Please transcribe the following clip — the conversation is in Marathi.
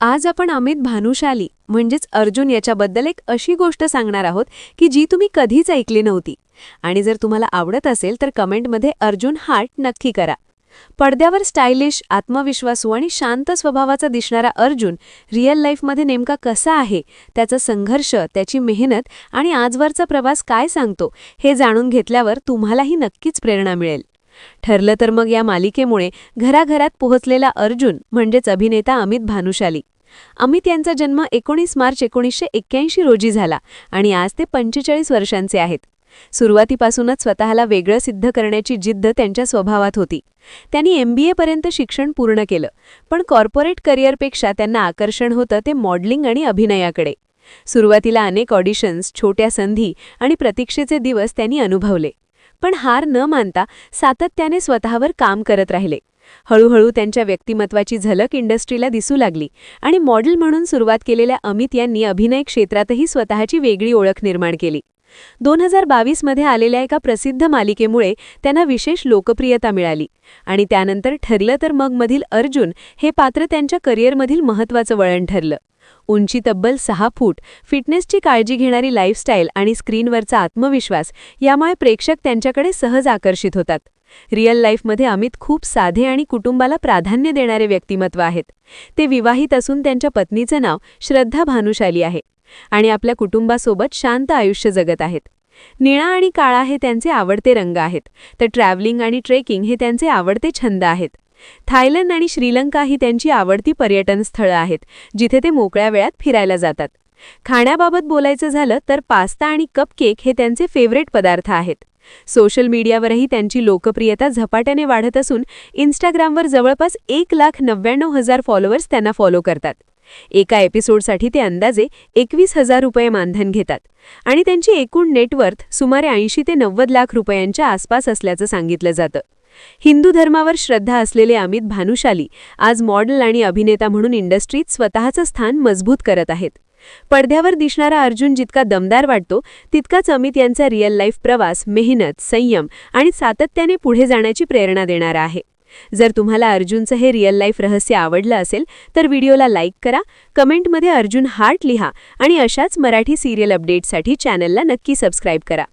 आज आपण अमित भानुशाली म्हणजेच अर्जुन याच्याबद्दल एक अशी गोष्ट सांगणार आहोत की जी तुम्ही कधीच ऐकली नव्हती. आणि जर तुम्हाला आवडत असेल तर कमेंटमध्ये अर्जुन हार्ट नक्की करा. पडद्यावर स्टायलिश आत्मविश्वासू आणि शांत स्वभावाचा दिसणारा अर्जुन रिअल लाईफमध्ये नेमका कसा आहे त्याचा संघर्ष त्याची मेहनत आणि आजवरचा प्रवास काय सांगतो हे जाणून घेतल्यावर तुम्हालाही नक्कीच प्रेरणा मिळेल. ठरलं तर मग या मालिकेमुळे घराघरात पोहोचलेला अर्जुन म्हणजेच अभिनेता अमित भानुशाली. अमित यांचा जन्म एकोणीस मार्च एकोणीसशे एक्क्याऐंशी रोजी झाला आणि आज ते पंचेचाळीस वर्षांचे आहेत. सुरुवातीपासूनच स्वतःला वेगळं सिद्ध करण्याची जिद्द त्यांच्या स्वभावात होती. त्यांनी एम बी एपर्यंत शिक्षण पूर्ण केलं पण कॉर्पोरेट करिअरपेक्षा त्यांना आकर्षण होतं ते मॉडेलिंग आणि अभिनयाकडे. सुरुवातीला अनेक ऑडिशन्स छोट्या संधी आणि प्रतीक्षेचे दिवस त्यांनी अनुभवले. पण हार न मानता सातत्याने स्वतःवर काम करत राहिले. हळूहळू त्यांच्या व्यक्तिमत्वाची झलक इंडस्ट्रीला दिसू लागली आणि मॉडेल म्हणून सुरुवात केलेल्या अमित यांनी अभिनय क्षेत्रातही स्वतःची वेगळी ओळख निर्माण केली. दोन हजार बावीसमध्ये आलेल्या एका प्रसिद्ध मालिकेमुळे त्यांना विशेष लोकप्रियता मिळाली. आणि त्यानंतर ठरलं तर मगमधील अर्जुन हे पात्र त्यांच्या करिअरमधील महत्त्वाचं वळण ठरलं. उंची तब्बल सहा फूट फिटनेसची काळजी घेणारी लाईफस्टाईल आणि स्क्रीनवरचा आत्मविश्वास यामुळे प्रेक्षक त्यांच्याकडे सहज आकर्षित होतात. रिअल लाईफमध्ये अमित खूप साधे आणि कुटुंबाला प्राधान्य देणारे व्यक्तिमत्व आहेत. ते विवाहित असून त्यांच्या पत्नीचं नाव श्रद्धा भानुशाली आहे. आणि आपल्या कुटुंबासोबत शांत आयुष्य जगत आहेत. निळा आणि काळा हे त्यांचे आवडते रंग आहेत. तर ट्रॅव्हलिंग आणि ट्रेकिंग हे त्यांचे आवडते छंद आहेत. थायलंड आणि श्रीलंका ही त्यांची आवडती पर्यटन स्थळं आहेत जिथे ते मोकळ्या वेळात फिरायला जातात. खाण्याबाबत बोलायचं झालं तर पास्ता आणि कपकेक हे त्यांचे फेवरेट पदार्थ आहेत. सोशल मीडियावरही त्यांची लोकप्रियता झपाट्याने वाढत असून इन्स्टाग्रामवर जवळपास एक लाख नव्याण्णव हजार फॉलोअर्स त्यांना फॉलो करतात. एका एपिसोडसाठी ते अंदाजे एकवीस हजार रुपये मानधन घेतात. आणि त्यांची एकूण नेटवर्थ सुमारे ऐंशी ते नव्वद लाख रुपयांच्या आसपास असल्याचं सांगितलं जातं. हिंदू धर्मावर श्रद्धा असलेले अमित भानुशाली आज मॉडेल आणि अभिनेता म्हणून इंडस्ट्रीत स्वतःचं स्थान मजबूत करत आहेत. पडद्यावर दिसणारा अर्जुन जितका दमदार वाटतो तितकाच अमित यांचा रिअल लाईफ प्रवास मेहनत संयम आणि सातत्याने पुढे जाण्याची प्रेरणा देणारा आहे. जर तुम्हाला अर्जुनचं हे रिअल लाईफ रहस्य आवडलं असेल तर व्हिडिओला लाईक करा कमेंटमध्ये अर्जुन हार्ट लिहा आणि अशाच मराठी सिरियल अपडेटसाठी चॅनलला नक्की सबस्क्राईब करा.